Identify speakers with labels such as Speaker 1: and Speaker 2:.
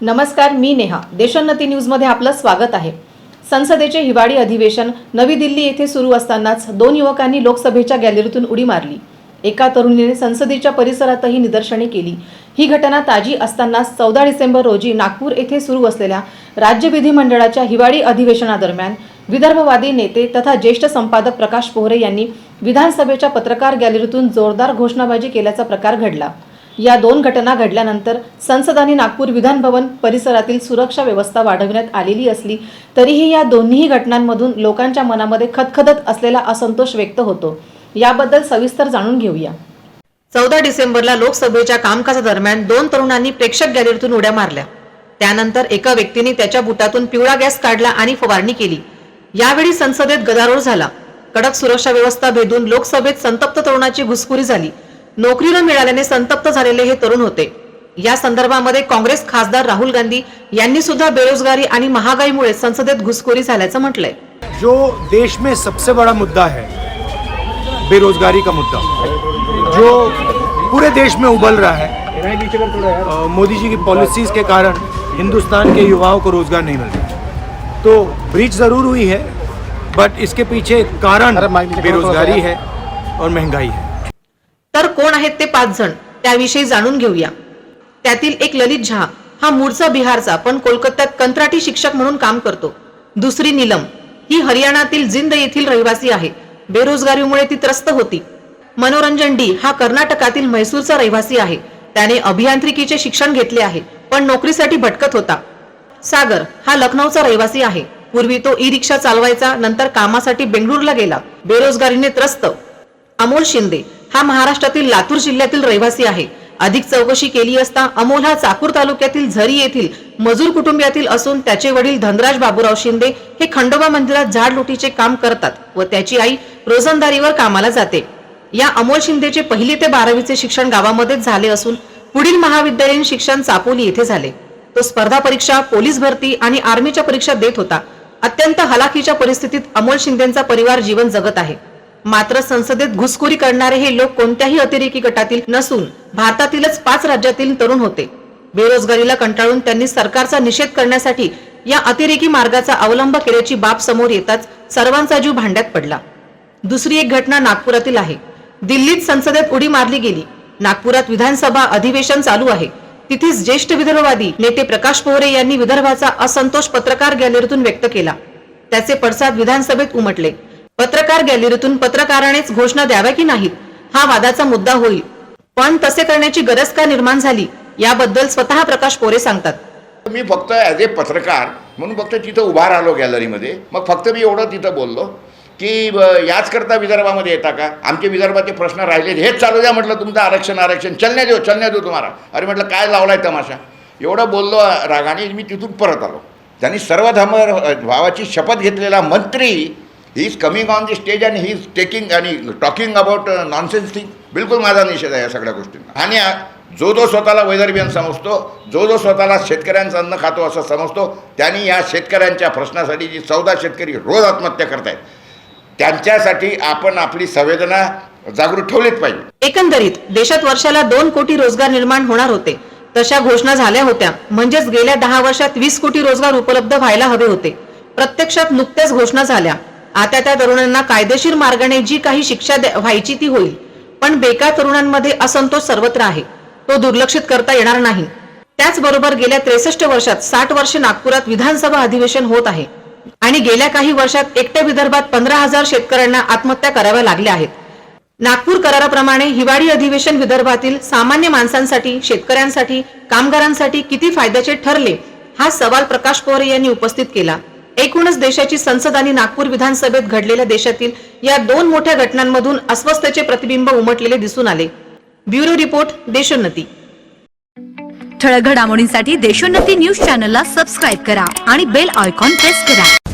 Speaker 1: नमस्कार मी नेहा. देशोन्नती न्यूजमध्ये आपलं स्वागत आहे. संसदेचे हिवाळी अधिवेशन नवी दिल्ली येथे सुरू असतानाच दोन युवकांनी लोकसभेच्या गॅलरीतून उडी मारली. एका तरुणीने संसदेच्या परिसरातही निदर्शने केली. ही घटना ताजी असतानाच चौदा डिसेंबर रोजी नागपूर येथे सुरू असलेल्या राज्य विधिमंडळाच्या हिवाळी अधिवेशनादरम्यान विदर्भवादी नेते तथा ज्येष्ठ संपादक प्रकाश पोहरे यांनी विधानसभेच्या पत्रकार गॅलरीतून जोरदार घोषणाबाजी केल्याचा प्रकार घडला. या दोन घटना घडल्यानंतर संसद आणि नागपूर विधानभवन परिसरातील सुरक्षा व्यवस्था वाढवण्यात आलेली असली तरीही या दोन्ही घटनांमधून लोकांच्या मनामध्ये खदखदत असलेला असंतोष व्यक्त होतो. याबद्दल सविस्तर जाणून घेऊया. चौदा डिसेंबरला लोकसभेच्या कामकाजादरम्यान दोन तरुणांनी प्रेक्षक गॅलरीतून उड्या मारल्या. त्यानंतर एका व्यक्तीने त्याच्या बुटातून पिवळा गॅस काढला आणि फवारणी केली. यावेळी संसदेत गदारोळ झाला. कडक सुरक्षा व्यवस्था भेदून लोकसभेत संतप्त तरुणाची घुसखोरी झाली. नोकरी न मिळाल्याने संतप्त झालेले हे तरुण होते. या संदर्भामध्ये काँग्रेस खासदार राहुल गांधी यांनी सुद्धा बेरोजगारी आणि महागाईमुळे संसदेत घुसखोरी झाल्याचं म्हटलंय.
Speaker 2: जो देश में सबसे बड़ा मुद्दा है बेरोजगारी का मुद्दा जो पूरे देश में उबल रहा है मोदी जी की पॉलिसीज के कारण हिंदुस्तान के युवाओं को रोजगार नहीं मिल रहा तो ब्रीच ज़रूर हुई है बट इसके पीछे कारण बेरोजगारी है और महंगाई है।
Speaker 1: तर कोण आहेत ते पाच जण त्याविषयी जाणून घेऊया. त्यातील एक ललित झा हा मूळचा बिहारचा पण कोलकात्यात कंत्राटी शिक्षक म्हणून काम करतो. दुसरी नीलम ही हरियाणातील जिंद येथील रहिवासी आहे. बेरोजगारीमुळे ती त्रस्त होती. मनोरंजन डी हा कर्नाटकातील म्हैसूरचा रहिवासी आहे. त्याने अभियांत्रिकीचे शिक्षण घेतले आहे पण नोकरीसाठी भटकत होता. सागर हा लखनौचा रहिवासी आहे. पूर्वी तो ई रिक्षा चालवायचा नंतर कामासाठी बेंगळूरला गेला. बेरोजगारीने त्रस्त. अमोल शिंदे हा महाराष्ट्रातील लातूर जिल्ह्यातील रहिवासी आहे. अधिक चौकशी केली असता अमोल हा चाकूर तालुक्यातील झरी येथील मजूर कुटुंबियातील असून त्याचे वडील धनराज बाबूराव शिंदे हे खंडोबा मंदिरात झाड लुटीचे काम करतात व त्याची आई रोजंदारीवर कामाला जाते. या अमोल शिंदेचे पहिले ते बारावीचे शिक्षण गावामध्येच झाले असून पुढील महाविद्यालयीन शिक्षण चापोली येथे झाले. तो स्पर्धा परीक्षा पोलीस भरती आणि आर्मीच्या परीक्षा देत होता. अत्यंत हलाखीच्या परिस्थितीत अमोल शिंदेचा परिवार जीवन जगत आहे. मात्र संसदेत घुसखोरी करणारे हे लोक कोणत्याही अतिरेकी गटातील नसून भारतातीलच पाच राज्यातील तरुण होते. बेरोजगारीला कंटाळून त्यांनी सरकारचा निषेध करण्यासाठी या अतिरेकी मार्गाचा अवलंब केल्याची बाब समोर येताच सर्वांचा जीव भांड्यात पडला. दुसरी एक घटना नागपुरातील आहे. दिल्लीत संसदेत उडी मारली गेली. नागपुरात विधानसभा अधिवेशन चालू आहे. तिथेच ज्येष्ठ विदर्भवादी नेते प्रकाश पोहरे यांनी विदर्भाचा असंतोष पत्रकार गॅलरीतून व्यक्त केला. त्याचे पडसाद विधानसभेत उमटले. पत्रकार गॅलरीतून पत्रकारानेच घोषणा द्याव्या की नाहीत हा वादाचा मुद्दा होईल. पण तसे करण्याची गरज का निर्माण झाली याबद्दल स्वतः प्रकाश पोरे सांगतात.
Speaker 3: मी फक्त ॲज ए पत्रकार म्हणून फक्त तिथं उभा राहिलो गॅलरीमध्ये. मग फक्त मी एवढं तिथं बोललो की याच याचकरता विदर्भामध्ये येता का? आमचे विदर्भाचे प्रश्न राहिले हेच चालू द्या म्हटलं तुमचं आरक्षण आरक्षण. चलण्या देऊ चलण्या देऊ तुम्हाला. अरे म्हटलं काय लावलाय तमाशा? एवढं बोललो रागाने मी तिथून परत आलो. त्यांनी सर्वधर्म भावाची शपथ घेतलेला मंत्री he is coming on the stage and he is taking आणि टॉकिंग अबाउट नॉनसेन्स थिंग बिलकुल माझा निषेध आहे या सगळ्या गोष्टींना. आणि जो जो स्वतःला वैदर्भियन समजतो जो जो स्वतःला शेतकऱ्यांचं अन्न खातो असं समजतो त्यांनी या शेतकऱ्यांच्या प्रश्नासाठी जी चौदा शेतकरी रोज आत्महत्या करतायत त्यांच्यासाठी आपण आपली संवेदना जागृत ठेवलीच पाहिजे.
Speaker 1: एकंदरीत देशात वर्षाला दोन कोटी रोजगार निर्माण होणार होते. तशा घोषणा झाल्या होत्या. म्हणजेच गेल्या दहा वर्षात वीस कोटी रोजगार उपलब्ध व्हायला हवे होते. प्रत्यक्षात नुकत्याच घोषणा झाल्या. आता त्या तरुणांना कायदेशीर मार्गाने जी काही शिक्षा व्हायची ती होईल. पण बेकार तरुणांमध्ये असंतोष सर्वत्र आहे. तो दुर्लक्षित करता येणार नाही. त्याचबरोबर गेल्या त्रेसष्ट वर्षात साठ वर्षे नागपुरात विधानसभा अधिवेशन होत आहे. आणि गेल्या काही वर्षात एकट्या विदर्भात पंधरा हजार शेतकऱ्यांना आत्महत्या कराव्या लागल्या आहेत. नागपूर कराराप्रमाणे हिवाळी अधिवेशन विदर्भातील सामान्य माणसांसाठी शेतकऱ्यांसाठी कामगारांसाठी किती फायद्याचे ठरले हा सवाल प्रकाश पोहरे यांनी उपस्थित केला. एकूणच देशाची संसद आणि नागपूर विधानसभेत घडलेल्या देशातील या दोन मोठ्या घटनांमधून अस्वस्थतेचे प्रतिबिंब उमटलेले दिसून आले. Bureau report Deshonnati.
Speaker 4: ठळक घडामोडींसाठी देशोन्नती न्यूज चॅनलला सबस्क्राईब करा आणि बेल आयकॉन प्रेस करा.